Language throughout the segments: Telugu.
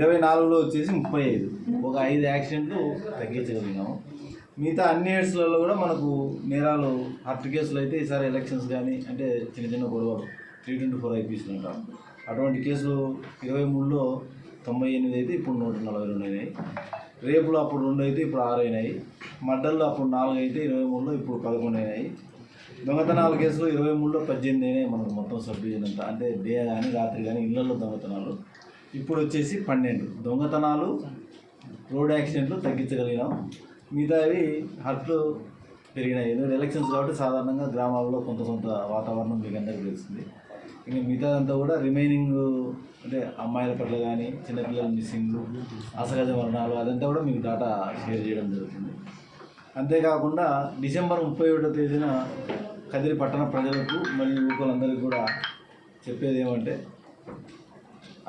ఇరవై నాలుగులో వచ్చేసి ముప్పై ఐదు. ఒక ఐదు యాక్సిడెంట్లు తగ్గించగలిగినాము మిగతా అన్ని ఏడ్స్లలో కూడా మనకు నేరాలు హర్ట్ కేసులు అయితే ఈసారి ఎలక్షన్స్ కానీ అంటే చిన్న చిన్న గొడవలు త్రీ ట్వంటీ ఫోర్ ఐపీసీలు ఉంటాం అటువంటి కేసులు ఇరవై మూడులో తొంభై ఎనిమిది అయితే ఇప్పుడు నూట నలభై రెండు అయినాయి. రేపులో అప్పుడు రెండు అయితే ఇప్పుడు ఆరు అయినాయి. మడ్డల్లో అప్పుడు నాలుగు అయితే ఇరవై మూడులో ఇప్పుడు పదకొండు అయినాయి. దొంగతనాల కేసులు ఇరవై మూడులో పద్దెనిమిది అయినాయి మనకు మొత్తం సబ్ డివిజన్ అంతా అంటే డే కానీ రాత్రి కానీ ఇళ్ళలో దొంగతనాలు. ఇప్పుడు వచ్చేసి పన్నెండు. దొంగతనాలు రోడ్ యాక్సిడెంట్లు తగ్గించగలిగినాం. మిగతావి హర్ట్లు పెరిగినాయి. ఎందుకంటే ఎలక్షన్స్ కాబట్టి సాధారణంగా గ్రామాల్లో కొంత కొంత వాతావరణం మీకు అందరికీ తెలుస్తుంది. ఇంకా మిగతాదంతా కూడా రిమైనింగ్ అంటే అమ్మాయిల పట్ల కానీ చిన్నపిల్లల మిస్సింగ్లు అసహజ మరణాలు అదంతా కూడా మీకు డాటా షేర్ చేయడం జరుగుతుంది. అంతేకాకుండా డిసెంబర్ ముప్పై ఒకటో తేదీన కదిరి పట్టణ ప్రజలకు మరియు యువకులందరికీ కూడా చెప్పేది ఏమంటే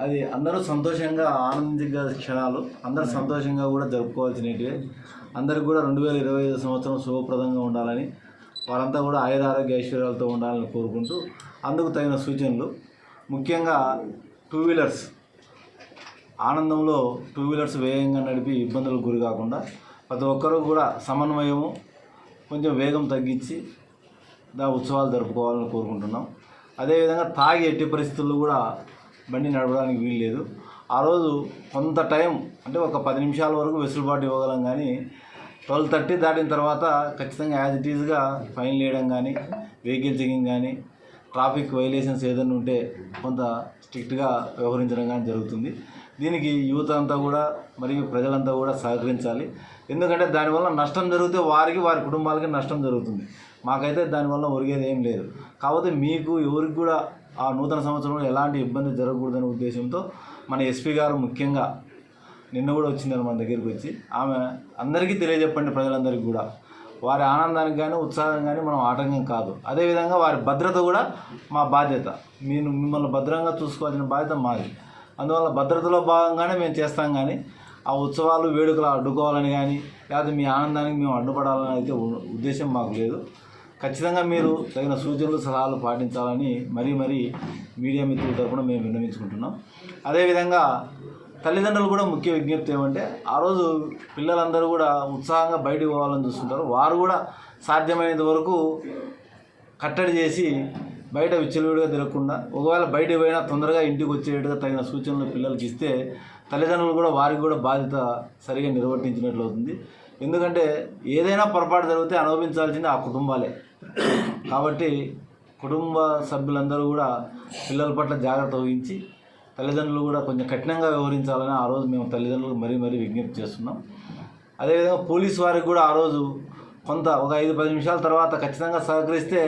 అది అందరూ సంతోషంగా ఆనందించగల క్షణాలు అందరూ సంతోషంగా కూడా జరుపుకోవాల్సినవి అందరికి కూడా రెండు వేల ఇరవై ఐదు సంవత్సరం శుభప్రదంగా ఉండాలని వారంతా కూడా ఆయుర ఆరోగ్య ఐశ్వర్యాలతో ఉండాలని కోరుకుంటూ అందుకు తగిన సూచనలు. ముఖ్యంగా టూ వీలర్స్ ఆనందంలో టూ వీలర్స్ వేగంగా నడిపి ఇబ్బందులకు గురి కాకుండా ప్రతి ఒక్కరూ కూడా సమన్వయము కొంచెం వేగం తగ్గించి దా ఉత్సవాలు జరుపుకోవాలని కోరుకుంటున్నాం. అదేవిధంగా తాగి ఎట్టి పరిస్థితుల్లో కూడా బండి నడపడానికి వీలు లేదు. ఆ రోజు కొంత టైం అంటే ఒక పది నిమిషాల వరకు వెసులుబాటు ఇవ్వగలం కానీ ట్వెల్వ్ థర్టీ దాటిన తర్వాత ఖచ్చితంగా యాజ్ ఇట్ ఈజ్గా ఫైన్ వేయడం కానీ వెహికల్ చెకింగ్ కానీ ట్రాఫిక్ వైలేషన్స్ ఏదైనా ఉంటే కొంత స్ట్రిక్ట్గా వ్యవహరించడం కానీ జరుగుతుంది. దీనికి యువత అంతా కూడా మరియు ప్రజలంతా కూడా సహకరించాలి. ఎందుకంటే దానివల్ల నష్టం జరిగితే వారికి వారి కుటుంబాలకి నష్టం జరుగుతుంది. మాకైతే దానివల్ల ఒరిగేది ఏం లేదు. కాకపోతే మీకు ఎవరికి కూడా ఆ నూతన సంవత్సరంలో ఎలాంటి ఇబ్బంది జరగకూడదనే ఉద్దేశంతో మన ఎస్పీ గారు ముఖ్యంగా నిన్న కూడా వచ్చిందని మన దగ్గరికి వచ్చి. ఆమె అందరికీ తెలియజెప్పండి ప్రజలందరికీ కూడా. వారి ఆనందానికి కానీ ఉత్సాహం కానీ మనం ఆటంకం కాదు. అదేవిధంగా వారి భద్రత కూడా మా బాధ్యత. మీరు మిమ్మల్ని భద్రంగా చూసుకోవాల్సిన బాధ్యత మాది. అందువల్ల భద్రతలో భాగంగానే మేము చేస్తాం కానీ ఆ ఉత్సవాలు వేడుకలు అడ్డుకోవాలని కానీ లేకపోతే మీ ఆనందానికి మేము అడ్డుపడాలని అయితే ఉద్దేశం మాకు లేదు. ఖచ్చితంగా మీరు తగిన సూచనలు సలహాలు పాటించాలని మరీ మరీ మీడియా మిత్రుల తరపున మేము విన్నవించుకుంటున్నాం. అదేవిధంగా తల్లిదండ్రులు కూడా ముఖ్య విజ్ఞప్తి ఏమంటే ఆ రోజు పిల్లలందరూ కూడా ఉత్సాహంగా బయటకు పోవాలని చూస్తుంటారు. వారు కూడా సాధ్యమైనంత వరకు కట్టడి చేసి బయట విచ్చలవిడిగా తిరగకుండా ఒకవేళ బయటకు పోయినా తొందరగా ఇంటికి వచ్చేట్టుగా తగిన సూచనలు పిల్లలకి ఇస్తే తల్లిదండ్రులు కూడా వారికి కూడా బాధ్యత సరిగా నిర్వర్తించినట్లు అవుతుంది. ఎందుకంటే ఏదైనా పొరపాటు జరిగితే అనుభవించాల్సింది ఆ కుటుంబాలే. కాబట్టి కుటుంబ సభ్యులందరూ కూడా పిల్లల పట్ల జాగ్రత్త వహించి తల్లిదండ్రులు కూడా కొంచెం కఠినంగా వ్యవహరించాలని ఆ రోజు మేము తల్లిదండ్రులకు మరీ మరీ విజ్ఞప్తి చేస్తున్నాం. అదేవిధంగా పోలీస్ వారికి కూడా ఆ రోజు కొంత ఒక ఐదు పది నిమిషాల తర్వాత ఖచ్చితంగా సహకరిస్తే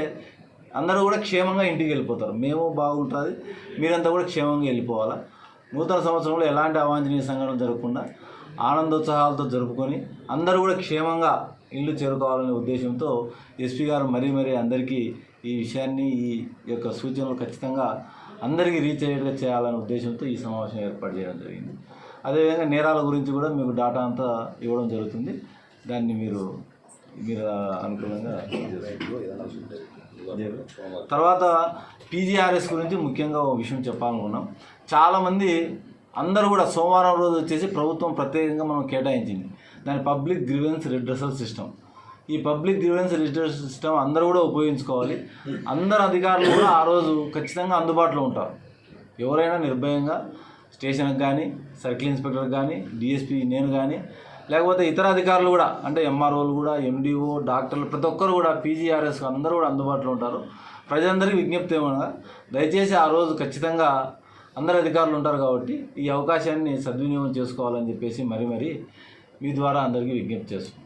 అందరూ కూడా క్షేమంగా ఇంటికి వెళ్ళిపోతారు. మేము బాగుంటుంది మీరంతా కూడా క్షేమంగా వెళ్ళిపోవాలా? నూతన సంవత్సరంలో ఎలాంటి అవాంఛనీయ సంఘటనలు జరగకుండా ఆనందోత్సాహాలతో జరుపుకొని అందరూ కూడా క్షేమంగా ఇల్లు చేరుకోవాలనే ఉద్దేశంతో ఎస్పీ గారు మరీ మరీ అందరికీ ఈ విషయాన్ని ఈ యొక్క సూచనలు ఖచ్చితంగా అందరికీ రీచ్ అయ్యేట్గా చేయాలనే ఉద్దేశంతో ఈ సమావేశం ఏర్పాటు చేయడం జరిగింది. అదేవిధంగా నేరాల గురించి కూడా మీకు డాటా అంతా ఇవ్వడం జరుగుతుంది. దాన్ని మీరు మీరు అనుకూలంగా తర్వాత పీజీఆర్ఎస్ గురించి ముఖ్యంగా ఒక విషయం చెప్పాలనుకున్నాం. చాలామంది అందరూ కూడా సోమవారం రోజు వచ్చేసి ప్రభుత్వం ప్రత్యేకంగా మనం కేటాయించింది. దాని పబ్లిక్ గ్రీవెన్స్ రిడ్రసల్ సిస్టమ్. ఈ పబ్లిక్ గ్రీవెన్స్ రిడ్రసల్ సిస్టమ్ అందరూ కూడా ఉపయోగించుకోవాలి. అందరు అధికారులు కూడా ఆ రోజు ఖచ్చితంగా అందుబాటులో ఉంటారు. ఎవరైనా నిర్భయంగా స్టేషన్కి కానీ సర్కిల్ ఇన్స్పెక్టర్ కానీ డిఎస్పీ నేను కానీ లేకపోతే ఇతర అధికారులు కూడా అంటే ఎంఆర్ఓలు కూడా ఎండిఓ డాక్టర్లు ప్రతి ఒక్కరు కూడా పీజీఆర్ఎస్ అందరూ కూడా అందుబాటులో ఉంటారు. ప్రజలందరికీ విజ్ఞప్తి ఏమనగా దయచేసి ఆ రోజు ఖచ్చితంగా అందరు అధికారులు ఉంటారు కాబట్టి ఈ అవకాశాన్ని సద్వినియోగం చేసుకోవాలని చెప్పేసి మరీ మరీ మీ ద్వారా అందరికీ విజ్ఞప్తి చేస్తున్నాం.